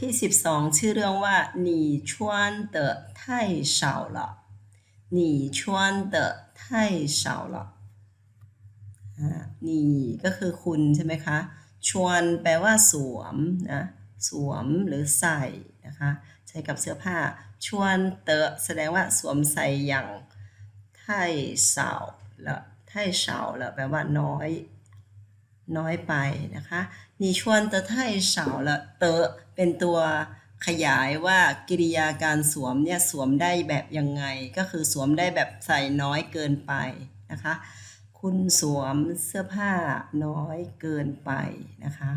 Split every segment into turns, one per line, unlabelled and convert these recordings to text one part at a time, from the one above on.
ที่ 12 ชื่อเรื่องว่า你穿的太少了你穿的太少了อ่านี่ก็คือคุณใช่ไหมคะ ชวนแปลว่าสวมนะ สวมหรือใส่นะคะ ใช้กับเสื้อผ้า ชวนเตอะแสดงว่าสวมใส่อย่างไท่เสาละไท่เสาละแปลว่าน้อย น้อยไปนะคะนี่ชวนตะไท่เสาละเตอะเป็นตัวขยายว่ากิริยาการสวมเนี่ยสวมได้แบบยังไง ก็คือสวมได้แบบใส่น้อยเกินไปนะคะ คุณสวมเสื้อผ้าน้อยเกินไปนะคะ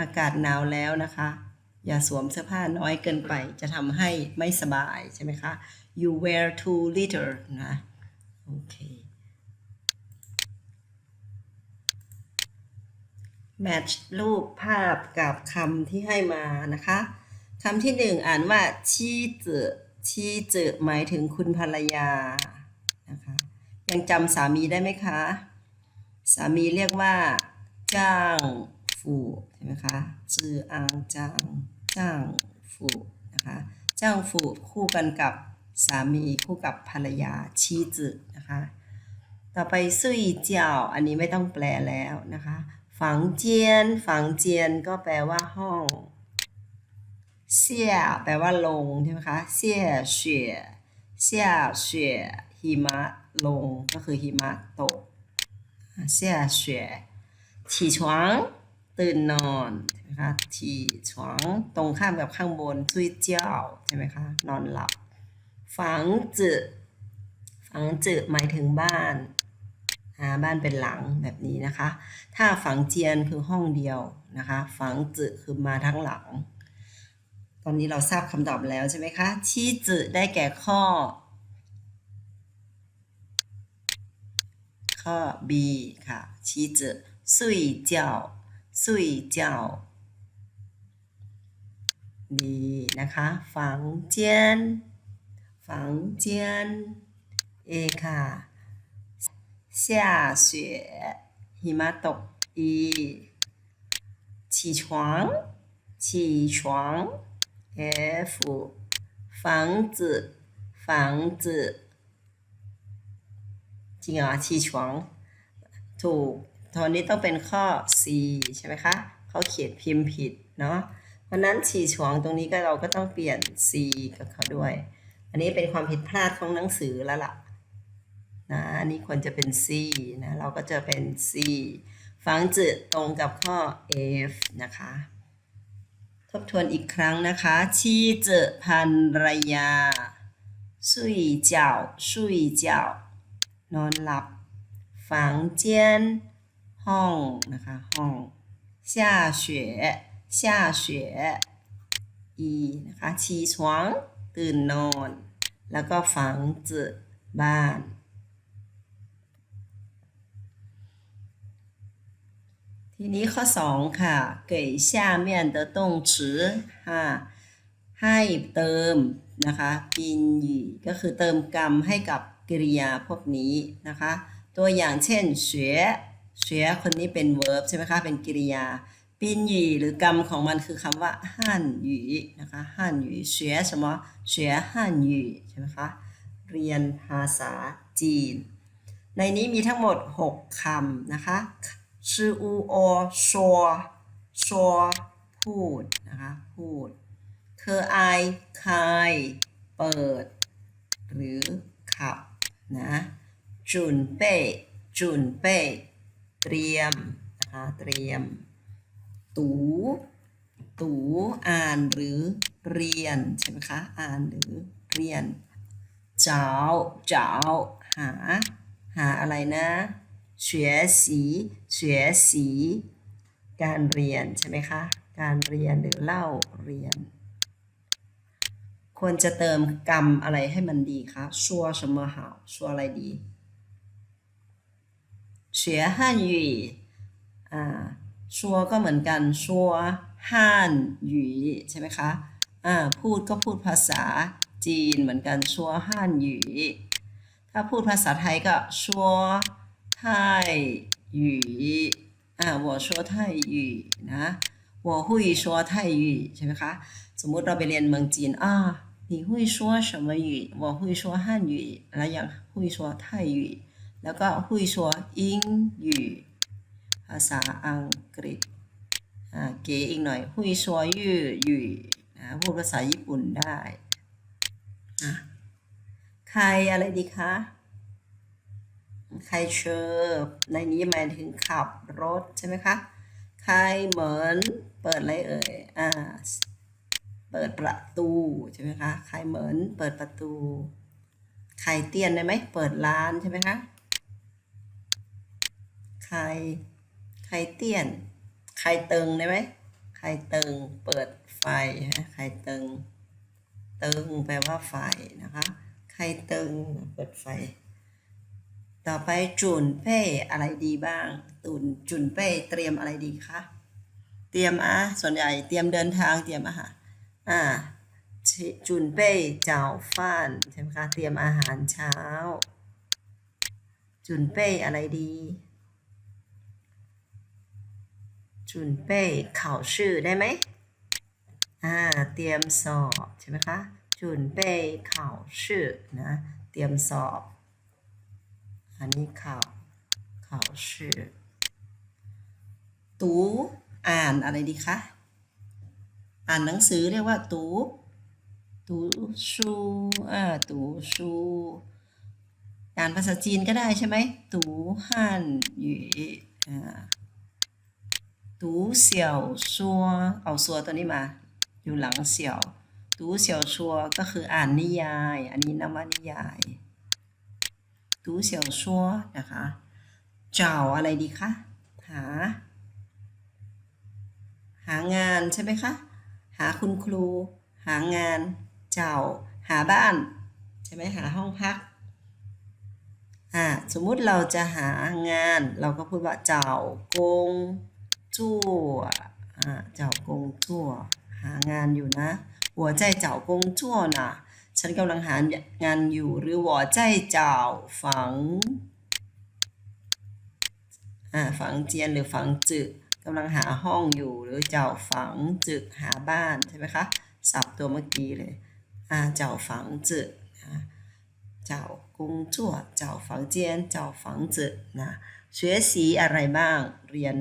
อากาศหนาวแล้วนะคะ อย่าสวมเสื้อผ้าน้อยเกินไป จะทำให้ไม่สบายใช่ไหมคะ you wear too little นะโอเค แมทช์รูปภาพกับคำที่ให้มานะคะคำที่หนึ่งอ่านว่าชีจืชีจืหมายถึงคุณภรรยานะคะยังจำสามีได้ไหมคะ สามีเรียกว่า จ้างฟูใช่ไหมคะจืออางจ้างจ้างฟูนะคะจ้างฟูคู่กันกับสามีคู่กับภรรยาชีจืนะคะต่อไปซุยเจียวอันนี้ไม่ต้องแปลแล้วนะคะ ฝังเจียน ฝังเจียนก็แปลว่าห้อง เสี่ยแปลว่าลงใช่ไหมคะเสี่ยเสี่ยเสี่ยเฉี่ยหิมะลงก็คือหิมะตกเสี่ยเสี่ยฉี่ชวางตื่นนอนใช่ไหมคะฉี่ชวงตรงข้ามกับข้างบนซุยเจ้าใช่ไหมคะนอนหลับฝังจืฝังจืหมายถึงบ้าน อ่าบ้านเป็นหลังแบบนี้นะคะ ถ้าฝังเจียนคือห้องเดียวนะคะ ฝังจืคือมาทั้งหลัง ตอนนี้เราทราบคำตอบแล้วใช่ไหมคะ ชี้จืได้แก่ข้อ ข้อ B ค่ะ ชี้จืสุยเจ้าสุยเจ้าดีนะคะ ฝังเจียน ฝังเจียน A ค่ะ 下雪หิมะตก E 起床起床 F 房子房子จริงเหรอ起床ถูกตอนนี้ต้องเป็นข้อ C ใช่ไหมคะเขาเขียนพิมพ์ผิดเนาะเพราะนั้นฉีฉวงตรงนี้ก็เราก็ต้องเปลี่ยน C กับเขาด้วย อันนี้เป็นความผิดพลาดของหนังสือแล้วล่ะ นะอันนี้ควรจะเป็น C นะ เราก็จะเป็น C ฝังจืดตรงกับข้อ F นะคะ ทบทวนอีกครั้งนะคะชีเจอพันรยาสุยเจ้าสุยเจ้านอนหลับ ฝังเจียน ห้องนะคะ ห้อง下雪下雪อีนะคะชีชวงตื่นนอน แล้วก็ฝังจืดบ้าน ทีนี้ข้อ 2 ค่ะ给下面的动词哈ให้เติมนะคะปินหยีก็คือเติมกรรมให้กับกริยาพวกนี้นะคะ ตัวอย่างเช่นเฉวยเฉวยคนนี้เป็น verb ใช่ไหมคะ เป็นกริยา ปินหยีหรือกรรมของมันคือคำว่าฮั่นหยีนะคะฮั่นหยีเฉวย什么เฉวยฮั่นหยีใช่ไหมคะ เรียนภาษาจีน ในนี้มีทั้งหมด 6คำนะคะ ชื่ออูโอชัวชัวพูดนะคะพูดเคอไอคายเปิด หรือขับนะจุนเป้จุนเป้เตรียมนะคะเตรียม ตูตูอ่านหรือเรียนใช่ไหมคะอ่านหรือเรียนเจ้าเจ้าหา หาอะไรนะ 学习学习การเรียนใช่ไหมคะ การเรียนหรือเล่าเรียน ควรจะเติมกรรมอะไรให้มันดีคะชัว什么好ชัวอะไรดี学汉语อ่าชัวก็เหมือนกันชัวฮั่นหยีใช่ไหมคะอ่าพูดก็พูดภาษาจีนเหมือนกันชัวฮั่นหยีถ้าพูดภาษาไทยก็ชัว ไทยหยีอ่า我说泰语นะ 我会说泰语ใช่ไหมคะ สมมุติเราไปเรียนเมืองจีนอ่า你会说什么语我会说汉语แล้วอย่าง会说泰语แล้วก็会说英语ภาษาอังกฤษอ่าเก๋อีกหน่อย会说粤语นะพูดภาษาญี่ปุ่นได้อ่ะใครอะไรดีคะ ใครเชอร์ในนี้หมายถึงขับรถใช่ไหมคะใครเหมือนเปิดอะไรเอ่ยอ่าเปิดประตูใช่ไหมคะใครเหมือนเปิดประตูใครเตียนได้ไหมเปิดร้านใช่ไหมคะใครใครเตียนใครเติงได้ไหมใครเติงเปิดไฟฮะใครเติงเติงแปลว่าไฟนะคะ ใครเติงเปิดไฟ ต่อไปจุนเป้อะไรดีบ้างตุนจุนเป้เตรียมอะไรดีคะเตรียมอะส่วนใหญ่เตรียมเดินทางเตรียมอาหารอ่าจุนเป้เจ้าฟ้านใช่ไหมคะเตรียมอาหารเช้า จุนเป้อะไรดี จุนเป้เข่าชื่อได้ไหมอ่าเตรียมสอบใช่ไหมคะจุนเป้เข่าชื่อนะเตรียมสอบ อันนี้ข่าวข่าวชื่อตูอ่านอะไรดีคะ อ่านหนังสือเรียกว่าตูตูชูอ่าตูชูอ่านภาษาจีนก็ได้ใช่ไหมตูฮั่นหยูอ่าตูเสี่ยวชัวเอาชัวตัวนี้มา อยู่หลังเสี่ยวตูเสี่ยวชัวก็คืออ่านนิยาย อันนี้นวนิยาย ดูเสี่ยวชัวนะคะเจ้าอะไรดีคะ หา หางานใช่ไหมคะ หาคุณครู หางาน เจ้า หาบ้าน ใช่ไหมหาห้องพักอ่าสมมุติเราจะหางานเราก็พูดว่า เจ้ากงจั่วอ่าเจ้ากงจั่วหางานอยู่นะหัวใจเจ้ากงจั่วนะ ฉันกำลังหางานอยู่หรือว่าใจเจ้าฝังอ่าฝังเจียนหรือฝังจึกกำลังหาห้องอยู่หรือเจ้าฝังจึกหาบ้านใช่ไหมคะสับตัวเมื่อกี้เลยอ่าเจ้าฝังจึกนะเจ้า工作เจ้าฝังเจียนเจ้าฝังจึกนะ学习อะไรบ้างเรียน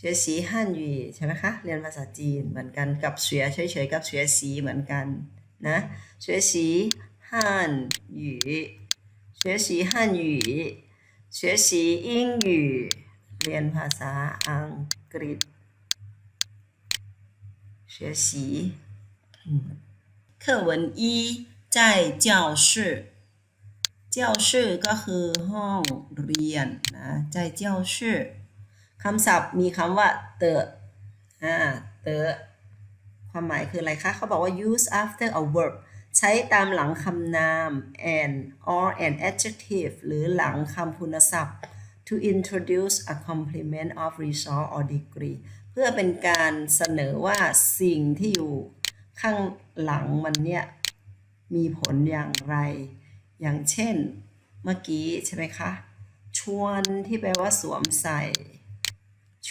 เ学习汉语ใช่ไหมคะ เรียนภาษาจีนเหมือนกันกับเสียเฉยๆกับเสียสีเหมือนกันนะ学习汉语学习汉语学习英语เรียนภาษาอังกฤษ学习嗯课文一在教室教室ก็คือห้องเรียนนะ在教室 คำศัพท์มีคำว่าเตออ่าเตอความหมายคืออะไรคะ เขาบอกว่า use after a verb ใช้ตามหลังคำนาม and or an adjective หรือหลังคำคุณศัพท์ to introduce a complement of result or degree เพื่อเป็นการเสนอว่าสิ่งที่อยู่ข้างหลังมันเนี่ยมีผลอย่างไร อย่างเช่นเมื่อกี้ใช่ไหมคะ ชวนที่แปลว่าสวมใส่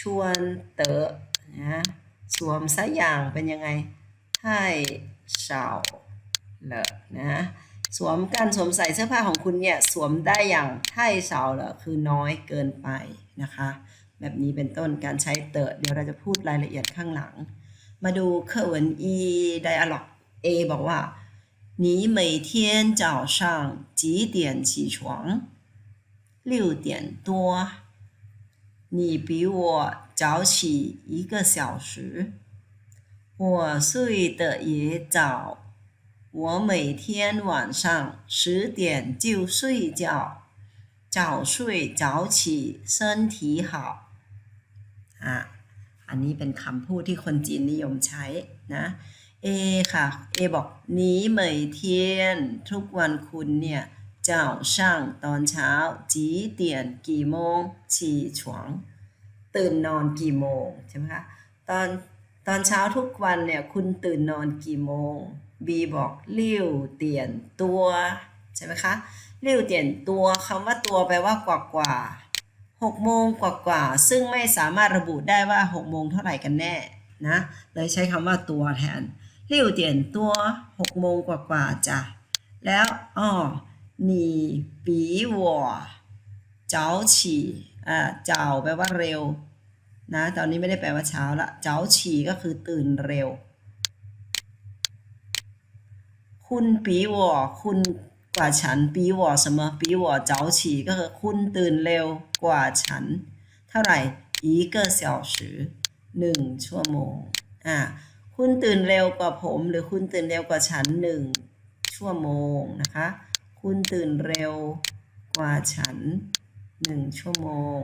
ชวนเตอะนะสวมซะอย่างเป็นยังไง太少了นะสวมการสวมใส่เสื้อผ้าของคุณเนี่ย สวมได้อย่าง太少了คือน้อยเกินไปนะคะ แบบนี้เป็นต้นการใช้เตอะเดี๋ยวเราจะพูดรายละเอียดข้างหลัง มาดู课文一 dialog A บอกว่า你每天早上几点起床？六点多。 你比我早起一个小时，我睡得也早。我每天晚上十点就睡觉，早睡早起身体好。อ่ะอันนี้เป็นคำพูดที่คนจีนนิยมใช้นะ เอค่ะ เอบอกนี้เหมยเทียน ทุกวันคุณเนี่ย เจ้าช่างตอนเช้า จีเตียนกี่โมง ฉีฉวงตื่นนอนกี่โมงใช่ไหมคะตอนตอนเช้าทุกวันเนี่ยคุณตื่นนอนกี่โมงบีบอกเลี้ยวเตียนตัวใช่ไหมคะเลี้ยวเตียนตัวคำว่าตัวแปลว่ากว่ากว่าหกโมงกว่ากว่าซึ่งไม่สามารถระบุได้ว่าหกโมงเท่าไหร่กันแน่นะเลยใช้คำว่าตัวแทนเลี้ยวเตียนตัวหกโมงกว่ากว่าจ้ะแล้วอ๋อ 你比我早起อ่าเจ้าแปลว่าเร็วนะตอนนี้ไม่ได้แปลว่าเช้าละเจ้าฉี่ก็คือตื่นเร็ว คุณปีวอคุณกว่าฉันปีวอ什么ปีวอ早起ก็คือคุณตื่นเร็วกว่าฉัน เท่าไหร่一个小时หนึ่งชั่วโมงอ่าคุณตื่นเร็วกว่าผม หรือคุณตื่นเร็วกว่าฉันหนึ่งชั่วโมงนะคะ คุณตื่นเร็วกว่าฉันหนึ่งชั่วโมง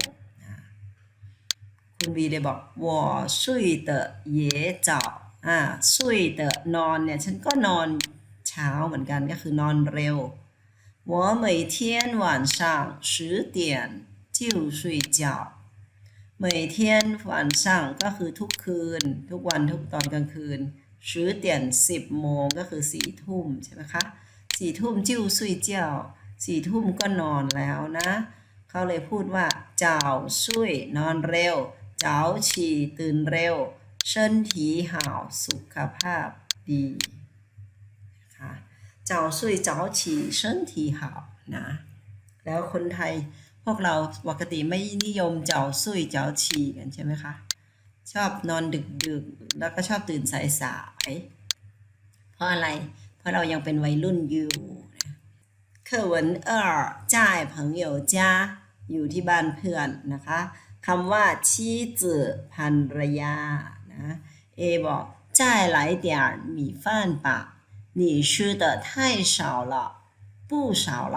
คุณวีเลยบอก我睡得也早อ่า睡的นอนเนี่ย ฉันก็นอนเช้าเหมือนกันก็คือนอนเร็ว我每天晚上十点就睡觉每天晚上ก็คือทุกคืน ทุกวันทุกตอนกลางคืน十点สิบโมงก็คือสี่ทุ่มใช่ไหมคะ สี่ทุ่มจิ้วซุยเจ้าสี่ทุ่มก็นอนแล้วนะ เขาเลยพูดว่า เจ้าซุยนอนเร็ว เจ้าฉี่ตื่นเร็วเชิญทีห่าวสุขภาพดีค่ะเจ้าซุยเจ้าฉี่เชิญทีห่าวนะ แล้วคนไทยพวกเราปกติไม่นิยมเจ้าซุยเจ้าฉี่กันใช่ไหมคะ ชอบนอนดึกๆ แล้วก็ชอบตื่นสายๆ เพราะอะไร ราะเรายังเป็นวัยรุ่นอยู่课文二在朋友家อยู่ที่บ้านเพื่อนนะคะคำว่าชีจือภรรยานะเอบอก再来点米饭吧你吃的太少了不少了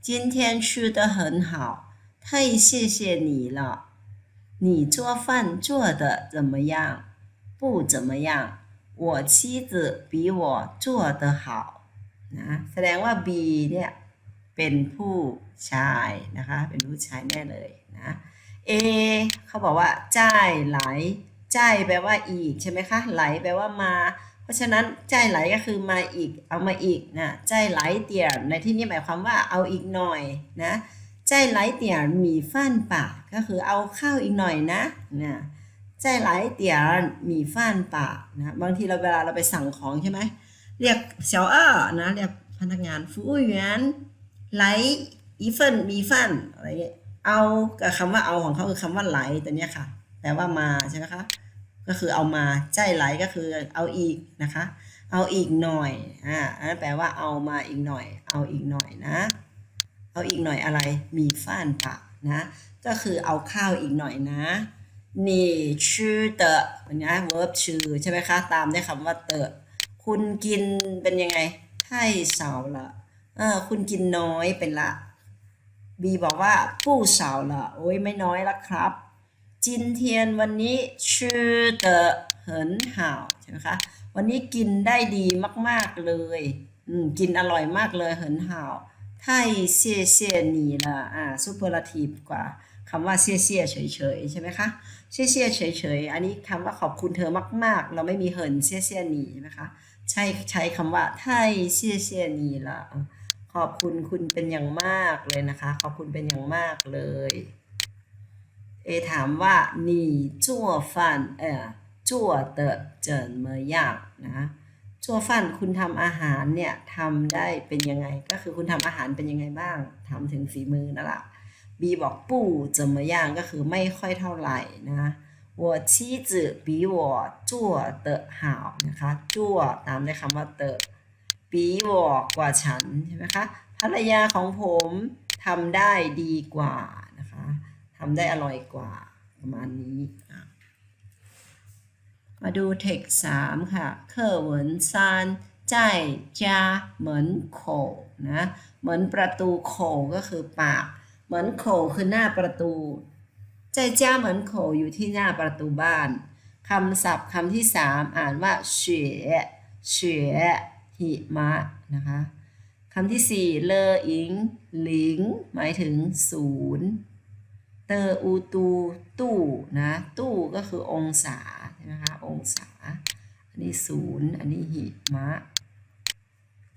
今天吃的很好太谢谢你了你做饭做的怎么样不怎么样 我妻子比我做得好นะแสดงว่า B เนี่ย เป็นผู้ชายนะคะ เป็นผู้ชายแน่เลยนะ A เขาบอกว่าจ่ายไหลจ่ายแปลว่าอีกใช่ไหมคะ ไหลแปลว่ามา เพราะฉะนั้นจ่ายไหลก็คือมาอีก เอามาอีกนะจ่ายไหลเตี่ยในที่นี้หมายความว่าเอาอีกหน่อยนะจ่ายไหลเตี่ยมีฟันปากก็คือเอาข้าวอีกหน่อยนะนะ จ่ายไหลเตี่ยมีฟันปากนะบางทีเราเวลาเราไปสั่งของใช่ไหมเรียกเสี่ยวอ้อนะเรียกพนักงานฟู้เหวียนไหลอีเฟินมีฟันอะไรเงี้ยเอากับคำว่าเอาของเขาคือคำว่าไหลตัวเนี้ยค่ะแปลว่ามาใช่ไหมคะก็คือเอามาใจไหลก็คือเอาอีกนะคะ เอาอีกหน่อยอ่าอันนั้นแปลว่าเอามาอีกหน่อย เอาอีกหน่อยนะ เอาอีกหน่อยอะไรมีฟันปะนะ ก็คือเอาข้าวอีกหน่อยนะ นี่ชื่อเตอะนะ verb ชื่อใช่ไหมคะ ตามด้วยคำว่าเตอะคุณกินเป็นยังไงไท่เสาละเออคุณกินน้อยเป็นละ บีบอกว่าผู้สาวละโอ้ยไม่น้อยละครับ จินเทียนวันนี้ชื่อเตอเหินห่าวใช่ไหมคะ วันนี้กินได้ดีมาก ๆ เลย อืม กินอร่อยมากเลยเหินห่าวไทยเซี่ยเซี่ยหนีละอ่าซูเปอร์ลาทีฟกว่า คำว่าเซี่ยเซี่ยเฉยๆใช่ไหมคะเซี่ยเซี่ยเฉยๆอันนี้คำว่าขอบคุณเธอมาก ๆ เราไม่มีเหินเซี่ยเซี่ยหนีใช่ไหมคะใช้ใช้คำว่าไทยเซี่ยเซี่ยหนีละ ขอบคุณคุณเป็นอย่างมากเลยนะคะ ขอบคุณเป็นอย่างมากเลย เอถามว่า你做饭เอ่อ做的怎么样นะ做饭คุณทำอาหารเนี่ยทำได้เป็นยังไง ก็คือคุณทำอาหารเป็นยังไงบ้างทำถึงฝีมือนั่นแหละ บีบอกปู่怎么样ก็คือไม่ค่อยเท่าไหร่นะ我妻子比我做的好นะคะจั่วตามด้วยคำว่าเตอ比我กว่าฉันใช่ไหมคะ ภรรยาของผมทำได้ดีกว่านะคะทำได้อร่อยกว่าประมาณนี้อ่ะมาดูเทคสามค่ะ课文三在家门口นะเหมือนประตูโขก็คือปาก เหมือนโขคือหน้าประตูใจจ้าเหมือนโขอยู่ที่หน้าประตูบ้านคำศัพท์คำที่สามอ่านว่าเฉะเฉะหิมะนะคะคำที่สี่เลออิงหลิง หมายถึงศูนย์เตออูตูตู้นะตู้ก็คือองศาใช่ไหมคะองศา อันนี้ศูนย์อันนี้หิมะ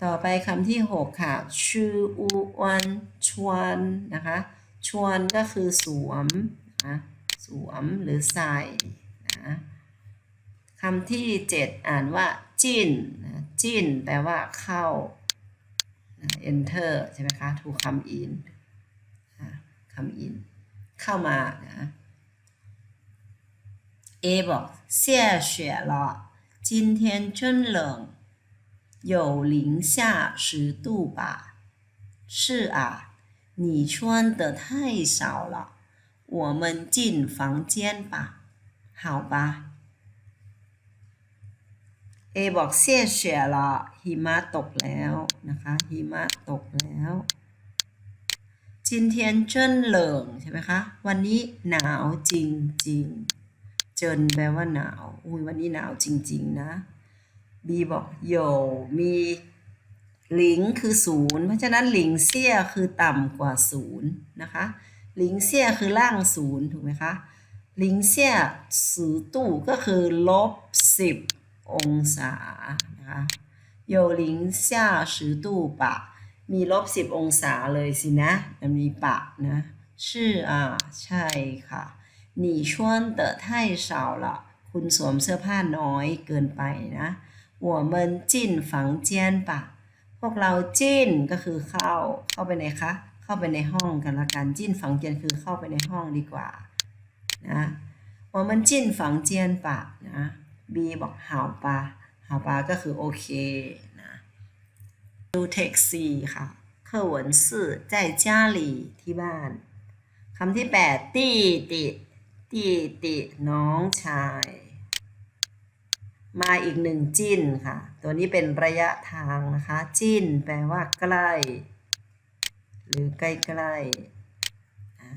ต่อไปคำที่หกค่ะชื่ออูอวนชวนนะคะช ชวนก็คือสวมนะสวมหรือใส่นะคำที่เจ็ดอ่านว่าจิ้นนะจิ้นแปลว่าเข้านะ enter ใช่ไหมคะ to come in นะ come in เข้ามานะ A บอก下雪了今天真冷 有零下十度吧是啊你穿的太少了我们进房间吧好吧 A บอกเสี่ยเฉียละหิมะตกแล้วนะคะหิมะตกแล้วจินเทียนเจิ้นเหลิงใช่ไหมคะ วันนี้หนาวจริงจริงๆเจินแปลว่าหนาว อุ้ยวันนี้หนาวจริง ๆ นะ B บอกโยมีหลิงคือศูนย์เพราะฉะนั้นหลิงเสี่ยคือต่ำกว่าศูนย์นะคะหลิงเสี่ยคือล่างศูนย์ถูกไหมคะหลิงเสี่ยสือตู้ก็คือลบสิบองศานะคะโยหลิงเสี่ยสือตู้ปะ มีลบสิบองศาเลยสินะมันมีปะนะชื่ออ่าใช่ค่ะหนีชวนเตอไท่เฉาละคุณสวมเสื้อผ้าน้อยเกินไปนะ 我们进房间吧พวกเราจิ้นก็คือเข้า เข้าไปในคะ เข้าไปในห้องกันละกัน จิ้นฝังเจียนคือเข้าไปในห้องดีกว่า นะ我们进房间吧นะ B บอก好吧好吧ก็คือโอเคนะ ดูเทคสี่ค่ะ课文四在家里ที่บ้าน คำที่แปดตีติตีติน้องชาย มาอีกหนึ่งจิ้นค่ะ ตัวนี้เป็นระยะทางนะคะ จิ้นแปลว่าใกล้ หรือใกล้ๆอ่า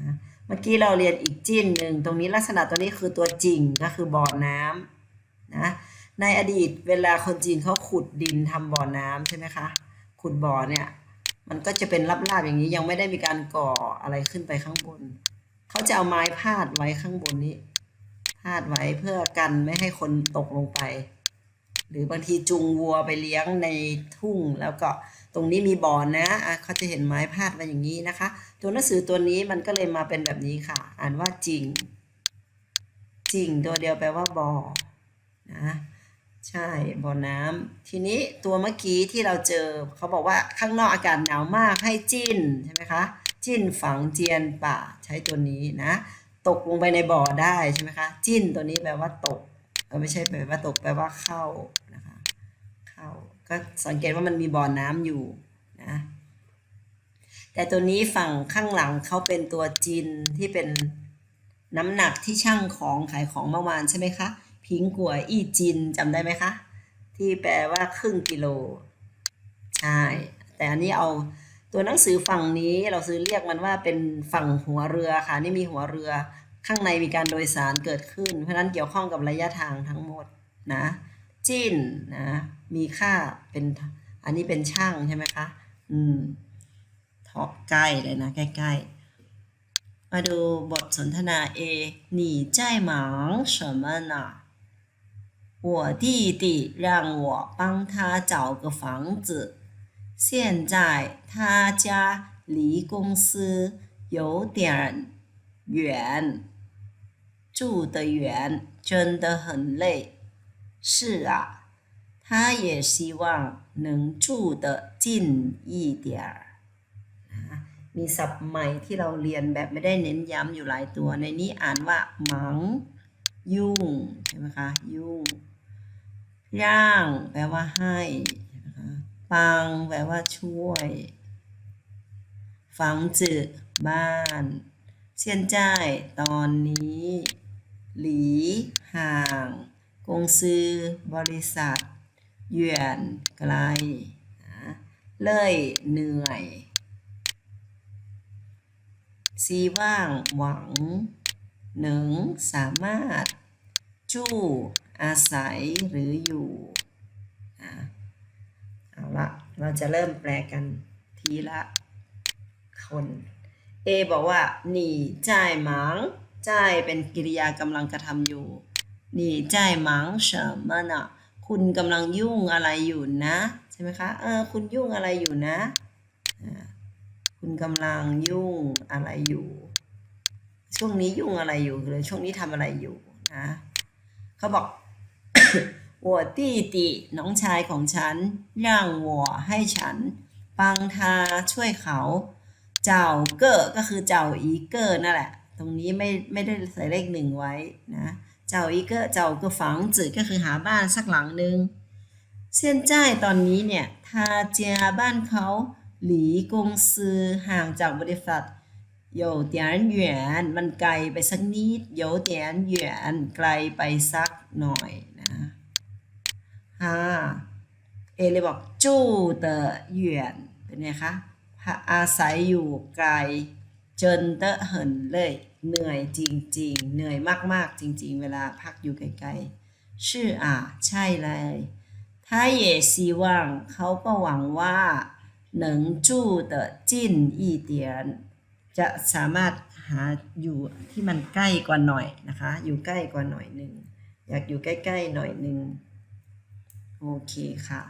เมื่อกี้เราเรียนอีกจิ้นหนึ่งตรงนี้ลักษณะตัวนี้คือตัวจริงก็คือบ่อน้ำนะในอดีตเวลาคนจีนเขาขุดดินทำบ่อน้ำใช่ไหมคะขุดบ่อเนี่ย มันก็จะเป็นราบๆอย่างนี้ยังไม่ได้มีการก่ออะไรขึ้นไปข้างบน เขาจะเอาไม้พาดไว้ข้างบนนี้ พาดไว้เพื่อกันไม่ให้คนตกลงไป หรือบางทีจูงวัวไปเลี้ยงในทุ่งแล้วก็ตรงนี้มีบ่อนะอะเขาจะเห็นไม้พาดไว้อย่างนี้นะคะ ตัวหนังสือตัวนี้มันก็เลยมาเป็นแบบนี้ค่ะ อ่านว่าจริง จริงตัวเดียวแปลว่าบ่อนะใช่บ่อน้ำทีนี้ตัวเมื่อกี้ที่เราเจอเขาบอกว่าข้างนอกอากาศหนาวมากให้จิ้นใช่ไหมคะจิ้นฝังเจียนป่าใช้ตัวนี้นะ ตกลงไปในบ่อได้ใช่ไหมคะ จิ้นตัวนี้แปลว่าตกเออไม่ใช่แปลว่าตกแปลว่าเข้านะคะเข้าก็สังเกตว่ามันมีบ่อน้ำอยู่นะแต่ตัวนี้ฝั่งข้างหลังเขาเป็นตัวจินที่เป็นน้ำหนักที่ช่างของขายของเมื่อวานใช่ไหมคะ พิงกัวอี้จินจำได้ไหมคะ ที่แปลว่าครึ่งกิโล ใช่ แต่อันนี้เอา ตัวหนังสือฝั่งนี้เราซื้อเรียกมันว่าเป็นฝั่งหัวเรือค่ะ นี่มีหัวเรือ ข้างในมีการโดยสารเกิดขึ้น เพราะฉะนั้นเกี่ยวข้องกับระยะทางทั้งหมดนะ จิ้นนะ มีค่าเป็น อันนี้เป็นช่างใช่ไหมคะ อืม ทอใกล้เลยนะ ใกล้ๆ มาดูบทสนทนา A 你在忙什么呢我弟弟让我帮他找个房子， 现在他家离公司有点远，住得远真的很累。是啊，他也希望能住得近一点儿。มีศัพท์ใหม่ที่เราเรียนแบบไม่ได้เน้นย้ำอยู่หลายตัว ในนี้อ่านว่าหมัง ยุ่งใช่ไหมคะ ยุ่ง ย่าง แปลว่าให้นะคะ ปังแปลว่าช่วย ฝังจือบ้านเซียนจ้ายตอนนี้ หลี ห่าง กงซือบริษัทเหยื่อนไกลนะเล่ยเหนื่อย ซีว่างหวัง หนึ่งสามารถ จู้อาศัยหรืออยู่ ละเราจะเริ่มแปลกันทีละคน A บอกว่าหนีจ่ายหมังจ่ายเป็นกิริยากำลังกระทำอยู่หนีจ่ายหมังเฉมมันอะคุณกำลังยุ่งอะไรอยู่นะใช่ไหมคะเออคุณยุ่งอะไรอยู่นะ คุณกำลังยุ่งอะไรอยู่ ช่วงนี้ยุ่งอะไรอยู่หรือช่วงนี้ทำอะไรอยู่นะเขาบอก 我弟弟น้องชายของฉัน让我ให้ฉันปังทาช่วยเขา เจ้าเก้อก็คือเจ้าอีเกอร์นั่นแหละ ตรงนี้ไม่ไม่ได้ใส่เลขหนึ่งไว้นะ เจ้าอีเกอร์เจ้าก็ฝังจืดก็คือหาบ้านสักหลังหนึ่ง现在ตอนนี้เนี่ยทาเจียบ้านเขาหลีกงซือห่างจากบริษัท有点远มันไกลไปสักนิด有点远ไกลไปสักหน่อย นะฮ่า เอเลยบอกจู้เตอเหวียนเป็นไงคะอาศัยอยู่ไกลเจินเตอเหินเลย เหนื่อยจริงๆ เหนื่อยมากๆ จริงๆ เวลาพักอยู่ไกลๆชื่ออ่ะ ใช่เลย他也希望เขาก็หวังว่า能住的近一点จะสามารถหาอยู่ที่มันใกล้กว่าหน่อยนะคะ อยู่ใกล้กว่าหน่อยหนึ่งอยากอยู่ใกล้ๆหน่อยหนึ่ง โอเคค่ะ